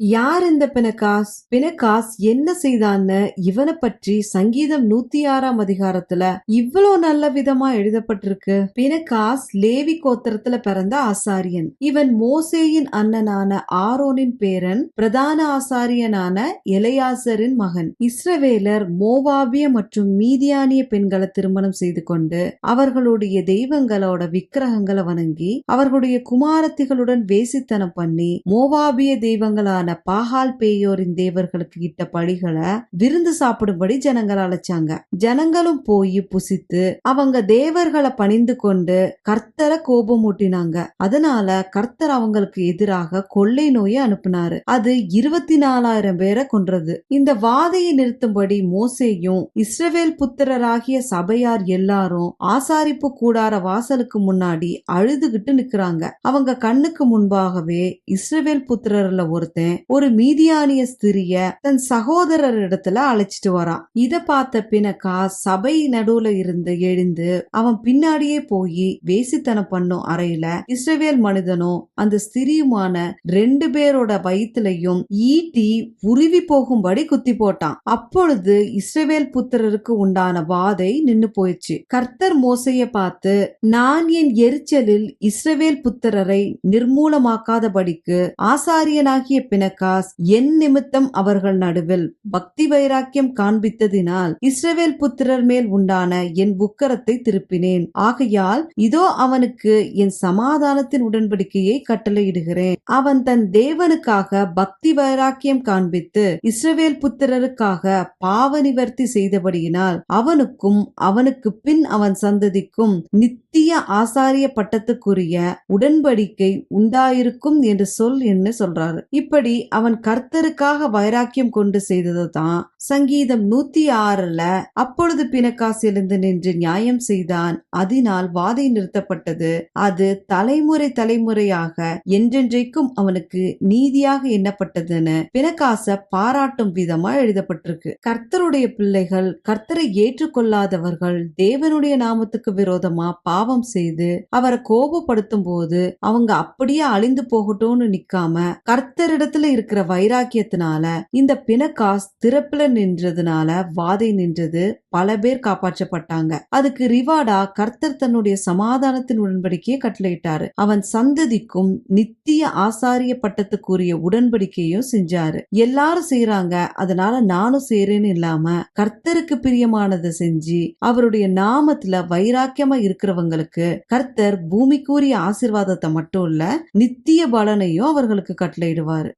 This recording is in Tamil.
யார் இந்த பினகாஸ் பினகாஸ் என்ன செய்தான்னு இவனை பற்றி சங்கீதம் நூத்தி ஆறாம் அதிகாரத்துல இவ்வளோ நல்ல விதமா எழுதப்பட்டிருக்கு. பினகாஸ் லேவி கோத்திரத்துல பிறந்த ஆசாரியன். இவன் மோசேயின் அண்ணனான ஆரோனின் பேரன் பிரதான ஆசாரியனான எலையாசரின் மகன். இஸ்ரவேலர் மோவாபிய மற்றும் மீதியானிய பெண்களை திருமணம் செய்து கொண்டு அவர்களுடைய தெய்வங்களோட விக்கிரகங்களை வணங்கி அவர்களுடைய குமாரத்திகளுடன் வேசித்தனம் பண்ணி மோவாபிய தெய்வங்களான பாகால் பேயோரின் தேவர்களுக்கு இட்ட பழிகளை விருந்து சாப்பிடும்படி ஜனங்கள் அழைச்சாங்க. ஜனங்களும் போய் புசித்து அவங்க தேவர்களை பணிந்து கொண்டு கர்த்தரை கோபம் ஊட்டினாங்க அதனால கர்த்தர் அவங்களுக்கு எதிராக கொள்ளை நோயை அனுப்புனாரு. அது இருபத்தி நாலாயிரம் பேரை கொன்றது. இந்த வாதையை நிறுத்தும்படி மோசேயும் இஸ்ரவேல் புத்திரராகிய சபையார் எல்லாரும் ஆசாரிப்பு கூடார வாசலுக்கு முன்னாடி அழுதுகிட்டு நிக்கிறாங்க. அவங்க கண்ணுக்கு முன்பாகவே இஸ்ரவேல் புத்திரர்ல ஒருத்தன் ஒரு மீதியானிய ஸ்திரிய தன் சகோதரர் இடத்துல அழைச்சிட்டு வரான். இத பார்த்த பினக்கா சபை நடுவுல இருந்து எழுந்து அவன் பின்னாடியே போய் வேசித்தனம் பண்ணும் அறையில இஸ்ரவேல் மனிதனும் அந்த ஸ்திரியுமான ரெண்டு பேரோட வயிற்றுலையும் ஈட்டி உருவி போகும்படி குத்தி போட்டான். அப்பொழுது இஸ்ரவேல் புத்திரருக்கு உண்டான வாதை நின்னு போயிடுச்சு. கர்த்தர் மோசைய பார்த்து நான் என் எரிச்சலில் இஸ்ரவேல் புத்திரரை நிர்மூலமாக்காதபடிக்கு ஆசாரியனாகிய பினகாஸ் என் நிமித்தம் அவர்கள் நடுவில் பக்தி வைராக்கியம் காண்பித்ததினால் இஸ்ரவேல் புத்திரர் மேல் உண்டான என் உக்கரத்தை திருப்பினேன். ஆகையால் இதோ அவனுக்கு என் சமாதானத்தின் உடன்படிக்கையை கட்டளையிடுகிறேன். அவன் தன் தேவனுக்காக பக்தி வைராக்கியம் காண்பித்து இஸ்ரவேல் புத்திரருக்காக பாவ நிவர்த்தி செய்தபடியினால் அவனுக்கும் அவனுக்கு பின் அவன் சந்ததிக்கும் நித்திய ஆசாரிய பட்டத்துக்குரிய உடன்படிக்கை உண்டாயிருக்கும் என்று சொல் என்று சொல்றாரு. இப்படி அவன் கர்த்தருக்காக வைராக்கியம் கொண்டு செய்ததுதான் சங்கீதம் நூத்தி ஆறுல அப்பொழுது பினக்காஸ் நின்று நியாயம் செய்தான். அதனால் வாதை நிறுத்தப்பட்டது. அது தலைமுறை தலைமுறையாக என்றென்றைக்கும் அவனுக்கு நீதியாக எண்ணப்பட்டதுன்னு பிணக்காச பாராட்டும் விதமா எழுதப்பட்டிருக்கு. கர்த்தருடைய பிள்ளைகள் கர்த்தரை ஏற்றுக்கொள்ளாதவர்கள் தேவனுடைய நாமத்துக்கு விரோதமா பாவம் செய்து அவரை கோபப்படுத்தும் போது அவங்க அப்படியே அழிந்து போகட்டும்னு நிக்காம கர்த்தரிடத்துல இருக்கிற வைராக்கியத்தினால இந்த பினகாஸ் திறப்புல நின்றதுனால வாதை நின்றது பல பேர் காப்பாற்றப்பட்டாங்க. அதுக்கு ரிவார்டா கர்த்தர் தன்னுடைய சமாதானத்தின் உடன்படிக்கையை கட்டளையிட்டாரு. அவன் சந்ததிக்கும் நித்திய ஆசாரிய பட்டத்துக்குரிய உடன்படிக்கையும் செஞ்சாரு. எல்லாரும் செய்யறாங்க அதனால நானும் செய்யறேன்னு இல்லாம கர்த்தருக்கு பிரியமானதை செஞ்சு அவருடைய நாமத்துல வைராக்கியமா இருக்கிறவங்களுக்கு கர்த்தர் பூமிக்குரிய ஆசிர்வாதத்தை மட்டும் இல்ல நித்திய பலனையும் அவர்களுக்கு கட்டளையிடுவாரு.